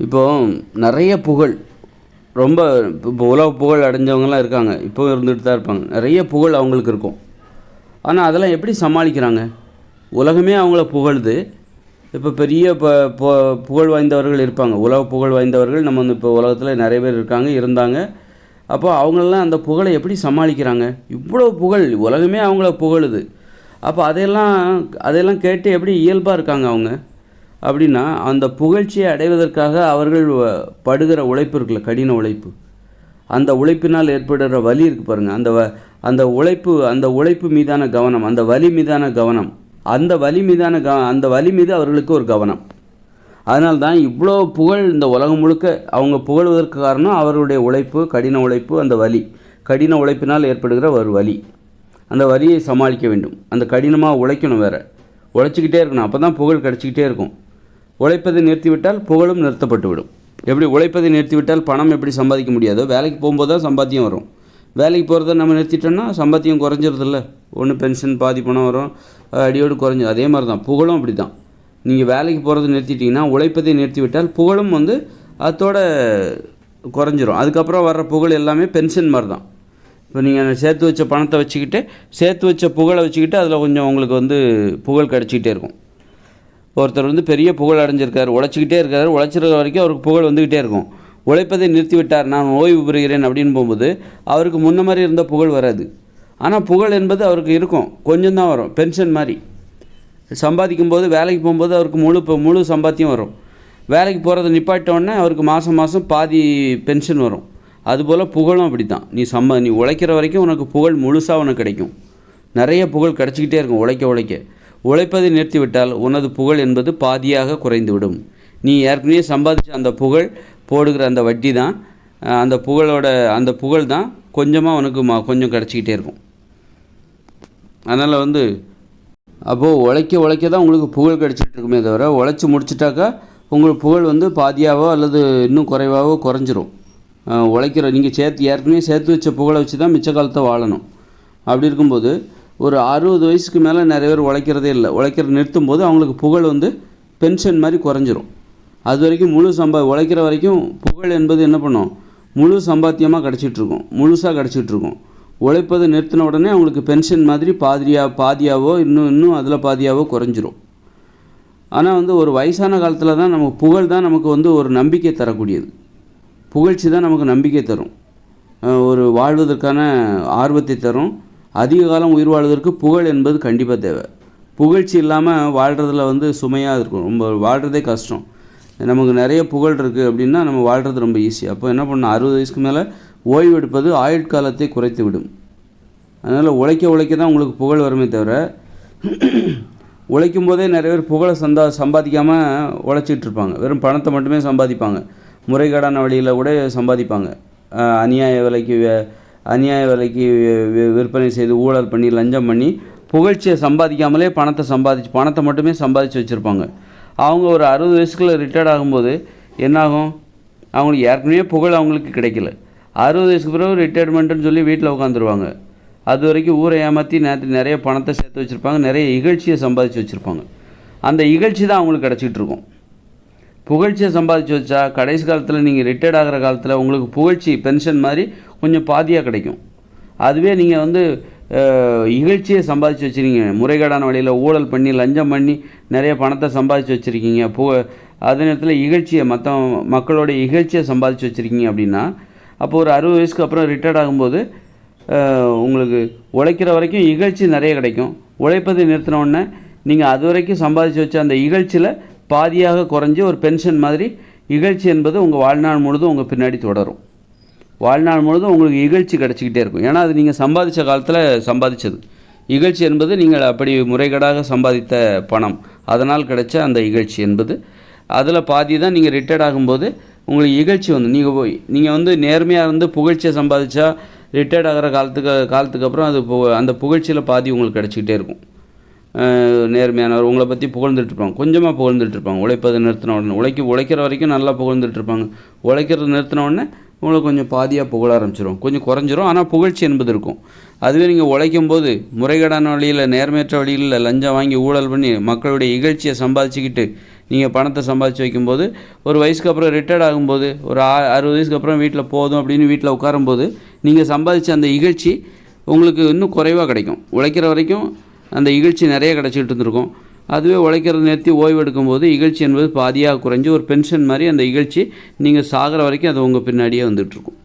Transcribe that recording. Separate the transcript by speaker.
Speaker 1: இப்போது நிறைய புகழ் ரொம்ப இப்போ உலக புகழ் அடைஞ்சவங்கலாம் இருக்காங்க. இப்போ இருந்துகிட்டு தான் இருப்பாங்க. நிறைய புகழ் அவங்களுக்கு இருக்கும். ஆனால் அதெல்லாம் எப்படி சமாளிக்கிறாங்க? உலகமே அவங்கள புகழுது. இப்போ பெரிய இப்போ பு- புகழ் வாய்ந்தவர்கள் இருப்பாங்க. உலக புகழ் வாய்ந்தவர்கள் நம்ம வந்து இப்போ உலகத்தில் நிறைய பேர் இருக்காங்க இருந்தாங்க. அப்போ அவங்களெல்லாம் அந்த புகழை எப்படி சமாளிக்கிறாங்க? இவ்வளோ புகழ் உலகமே அவங்கள புகழுது. அப்போ அதையெல்லாம் அதையெல்லாம் கேட்டு எப்படி இயல்பாக இருக்காங்க அவங்க? அப்படின்னா அந்த புகழ்ச்சியை அடைவதற்காக அவர்கள் படுகிற உழைப்பு இருக்குல்ல கடின உழைப்பு. அந்த உழைப்பினால் ஏற்படுற வலி இருக்கு பாருங்கள் அந்த வ அந்த உழைப்பு அந்த உழைப்பு மீதான கவனம் அந்த வலி மீதான கவனம். அந்த வலி மீதான க அந்த வலி மீது அவர்களுக்கு ஒரு கவனம். அதனால தான் இவ்வளோ புகழ் இந்த உலகம் முழுக்க அவங்க புகழ்வதற்கு காரணம் அவர்களுடைய உழைப்பு கடின உழைப்பு அந்த வலி. கடின உழைப்பினால் ஏற்படுகிற ஒரு வலி. அந்த வலியை சமாளிக்க வேண்டும். அந்த கடினமாக உழைக்கணும் வேறு. உழைச்சிக்கிட்டே இருக்கணும். அப்போ தான் புகழ் கிடச்சிக்கிட்டே இருக்கும். உழைப்பதை நிறுத்திவிட்டால் புகழும் நிறுத்தப்பட்டுவிடும். எப்படி உழைப்பதை நிறுத்திவிட்டால் பணம் எப்படி சம்பாதிக்க முடியாதோ வேலைக்கு போகும்போது தான் சம்பாத்தியம் வரும். வேலைக்கு போகிறத நம்ம நிறுத்திட்டோம்னா சம்பாத்தியம் குறைஞ்சிருதில்ல. ஒன்று பென்ஷன் பாதி பணம் வரும் அடியோடு குறைஞ்சி அதே மாதிரி தான் புகழும் அப்படி தான் நீங்கள் வேலைக்கு போகிறத நிறுத்திட்டீங்கன்னா உழைப்பதை நிறுத்திவிட்டால் புகழும் வந்து அதோட குறைஞ்சிரும். அதுக்கப்புறம் வர்ற புகழ் எல்லாமே பென்ஷன் மாதிரி தான் இப்போ நீங்கள் சேர்த்து வச்ச பணத்தை வச்சுக்கிட்டு சேர்த்து வச்ச புகழை வச்சுக்கிட்டு அதில் கொஞ்சம் உங்களுக்கு வந்து புகழ் கிடச்சிக்கிட்டே இருக்கும். ஒருத்தர் வந்து பெரிய புகழ் அடைஞ்சிருக்கார் உழைச்சிக்கிட்டே இருக்கார் உழைச்சிருக்க வரைக்கும் அவருக்கு புகழ் வந்துக்கிட்டே இருக்கும். உழைப்பதை நிறுத்தி விட்டார் நான் ஓய்வு பெறுகிறேன் அப்படின்னு போகும்போது அவருக்கு முன்ன மாதிரி இருந்த புகழ் வராது. ஆனால் புகழ் என்பது அவருக்கு இருக்கும். கொஞ்சம் தான் வரும். பென்ஷன் மாதிரி. சம்பாதிக்கும் போது வேலைக்கு போகும்போது அவருக்கு முழு இப்போ முழு சம்பாத்தியம் வரும். வேலைக்கு போகிறத நிப்பாட்டோடனே அவருக்கு மாதம் மாதம் பாதி பென்ஷன் வரும். அதுபோல் புகழும் அப்படி தான் நீ சம்ப நீ உழைக்கிற வரைக்கும் உனக்கு புகழ் முழுசாக உனக்கு கிடைக்கும். நிறைய புகழ் கிடச்சிக்கிட்டே இருக்கும் உழைக்க உழைக்க. உழைப்பதை நிறுத்திவிட்டால் உனது புகழ் என்பது பாதியாக குறைந்துவிடும். நீ ஏற்கனவே சம்பாதிச்ச அந்த புகழ் போடுகிற அந்த வட்டி தான் அந்த புகழோட அந்த புகழ் தான் கொஞ்சமாக உனக்கு மா கொஞ்சம் கிடச்சிக்கிட்டே இருக்கும். அதனால் வந்து அப்போது உழைக்க உழைக்க தான் உங்களுக்கு புகழ் கிடச்சிட்டு இருக்குமே தவிர உழைச்சி முடிச்சிட்டாக்கா உங்களுக்கு புகழ் வந்து பாதியாவோ அல்லது இன்னும் குறைவாகவோ குறைஞ்சிரும். உழைக்கிற நீங்கள் சேர்த்து ஏற்கனவே சேர்த்து வச்ச புகழை வச்சு தான் மிச்ச காலத்தை வாழணும். அப்படி இருக்கும்போது ஒரு அறுபது வயசுக்கு மேலே நிறைய பேர் உழைக்கிறதே இல்லை. உழைக்கிற நிறுத்தும் போது அவங்களுக்கு புகழ் வந்து பென்ஷன் மாதிரி குறைஞ்சிரும். அது வரைக்கும் முழு சம்பா உழைக்கிற வரைக்கும் புகழ் என்பது என்ன பண்ணும்? முழு சம்பாத்தியமாக கிடச்சிட்ருக்கும். முழுசாக கிடச்சிட்டு இருக்கும் உழைப்பதை நிறுத்தின உடனே அவங்களுக்கு பென்ஷன் மாதிரி பாதிரியா பாதியாவோ இன்னும் இன்னும் அதில் பாதியாவோ குறைஞ்சிரும். ஆனால் வந்து ஒரு வயசான காலத்தில் தான் நமக்கு புகழ் தான் நமக்கு வந்து ஒரு நம்பிக்கை தரக்கூடியது. புகழ்ச்சி தான் நமக்கு நம்பிக்கை தரும். ஒரு வாழ்வதற்கான ஆர்வத்தை தரும். அதிக காலம் உயிர் வாழ்வதற்கு புகழ் என்பது கண்டிப்பாக தேவை. புகழ்ச்சி இல்லாமல் வாழ்கிறதுல வந்து சுமையாக இருக்கும். ரொம்ப வாழ்கிறதே கஷ்டம். நமக்கு நிறைய புகழ் இருக்குது அப்படின்னா நம்ம வாழ்கிறது ரொம்ப ஈஸி அப்போ என்ன பண்ணணும்? அறுபது வயசுக்கு மேலே ஓய்வு எடுப்பது ஆயுட்காலத்தை குறைத்து விடும். அதனால் உழைக்க உழைக்க தான் உங்களுக்கு புகழ் வருமே தவிர உழைக்கும் போதே நிறைய பேர் புகழை சந்தா சம்பாதிக்காமல் உழைச்சிட்டு இருப்பாங்க. வெறும் பணத்தை மட்டுமே சம்பாதிப்பாங்க. முறைகேடான வழியில் கூட சம்பாதிப்பாங்க. அநியாய விலைக்கு வே- அநியாய விலைக்கு விற்பனை செய்து ஊழல் பண்ணி லஞ்சம் பண்ணி புகழ்ச்சியை சம்பாதிக்காமலே பணத்தை சம்பாதிச்சு பணத்தை மட்டுமே சம்பாதிச்சு வச்சுருப்பாங்க. அவங்க ஒரு அறுபது வயசுக்குள்ளே ரிட்டையர்ட் ஆகும்போது என்னாகும்? அவங்களுக்கு ஏற்கனவே புகழ் அவங்களுக்கு கிடைக்கல. அறுபது வயசுக்கு பிறகு ரிட்டையர்மெண்ட்டுன்னு சொல்லி வீட்டில் உட்காந்துருவாங்க அது வரைக்கும் ஊரை ஏமாற்றி நேற்று நிறைய பணத்தை சேர்த்து வச்சுருப்பாங்க நிறைய இகழ்ச்சியை சம்பாதிச்சு வச்சுருப்பாங்க. அந்த இகழ்ச்சி தான் அவங்களுக்கு கிடச்சிட்டு இருக்கும். புகழ்ச்சியை சம்பாதிச்சு வச்சா கடைசி காலத்தில் நீங்கள் ரிட்டையர்ட் ஆகிற காலத்தில் உங்களுக்கு புகழ்ச்சி பென்ஷன் மாதிரி கொஞ்சம் பாதியாக கிடைக்கும். அதுவே நீங்கள் வந்து இகழ்ச்சியை சம்பாதிச்சு வச்சுருக்கீங்க. முறைகேடான வழியில் ஊழல் பண்ணி லஞ்சம் பண்ணி நிறைய பணத்தை சம்பாதிச்சு வச்சுருக்கீங்க. பு அதே நேரத்தில் இகழ்ச்சியை மற்ற மக்களோட இகழ்ச்சியை சம்பாதிச்சு வச்சுருக்கீங்க அப்படின்னா அப்போ ஒரு அறுபது வயசுக்கு அப்புறம் ரிட்டையர்ட் ஆகும்போது உங்களுக்கு உழைக்கிற வரைக்கும் இகழ்ச்சி நிறைய கிடைக்கும். உழைப்பதை நிறுத்தின உடனே நீங்கள் அது வரைக்கும் சம்பாதிச்சு வச்ச அந்த இகழ்ச்சியில் பாதியாக குறைஞ்சி ஒரு பென்ஷன் மாதிரி இகழ்ச்சி என்பது உங்கள் வாழ்நாள் முழுதும் உங்கள் பின்னாடி தொடரும். வாழ்நாள் முழுதும் உங்களுக்கு இகழ்ச்சி கிடச்சிக்கிட்டே இருக்கும். ஏன்னா அது நீங்கள் சம்பாதிச்ச காலத்தில் சம்பாதிச்சது. இகழ்ச்சி என்பது நீங்கள் அப்படி முறைகேடாக சம்பாதித்த பணம். அதனால் கிடைச்ச அந்த இகழ்ச்சி என்பது. அதில் பாதி தான் நீங்கள் ரிட்டையர்ட் ஆகும்போது உங்களுக்கு இகழ்ச்சி வந்து நீங்கள் போய் நீங்கள் வந்து நேர்மையாக இருந்து புகழ்ச்சியை சம்பாதிச்சா ரிட்டையர்ட் ஆகிற காலத்துக்கு காலத்துக்கு அப்புறம் அது பு- அந்த புகழ்ச்சியில் பாதி உங்களுக்கு கிடச்சிக்கிட்டே இருக்கும். நேர்மையானவர். உங்களை பற்றி புகழ்ந்துட்டுருப்பாங்க. கொஞ்சமாக புகழ்ந்துட்டு இருப்பாங்க உழைப்பதை நிறுத்தின உடனே. உழைக்க உழைக்கிற வரைக்கும் நல்லா புகழ்ந்துட்டு இருப்பாங்க உழைக்கிறது நிறுத்தின உடனே உங்களுக்கு கொஞ்சம் பாதியாக புகழ ஆரம்பிச்சிடும் கொஞ்சம் குறைஞ்சிரும். ஆனால் புகழ்ச்சி என்பது இருக்கும். அதுவே நீங்கள் உழைக்கும் போது முறைகேடான வழியில் நேர்மையற்ற வழியில் லஞ்சம் வாங்கி ஊழல் பண்ணி மக்களுடைய இகழ்ச்சியை சம்பாதிச்சுக்கிட்டு நீங்கள் பணத்தை சம்பாதிச்சு வைக்கும்போது ஒரு வயசுக்கு அப்புறம் ரிட்டையர்ட் ஆகும்போது ஒரு ஆ அறுபது வயசுக்கு அப்புறம் வீட்டில் போதும் அப்படின்னு வீட்டில் உட்காரும்போது நீங்கள் சம்பாதிச்ச அந்த இகழ்ச்சி உங்களுக்கு இன்னும் குறைவாக கிடைக்கும். உழைக்கிற வரைக்கும் அந்த இகழ்ச்சி நிறைய கிடச்சிக்கிட்டு இருந்திருக்கும். அதுவே உழைக்கிறத நிறுத்தி ஓய்வு எடுக்கும்போது இகழ்ச்சி என்பது பாதியாக குறைஞ்சி ஒரு பென்ஷன் மாதிரி அந்த இகழ்ச்சி நீங்கள் சாகிற வரைக்கும் அது உங்கள் பின்னாடியே வந்துட்டுருக்கும்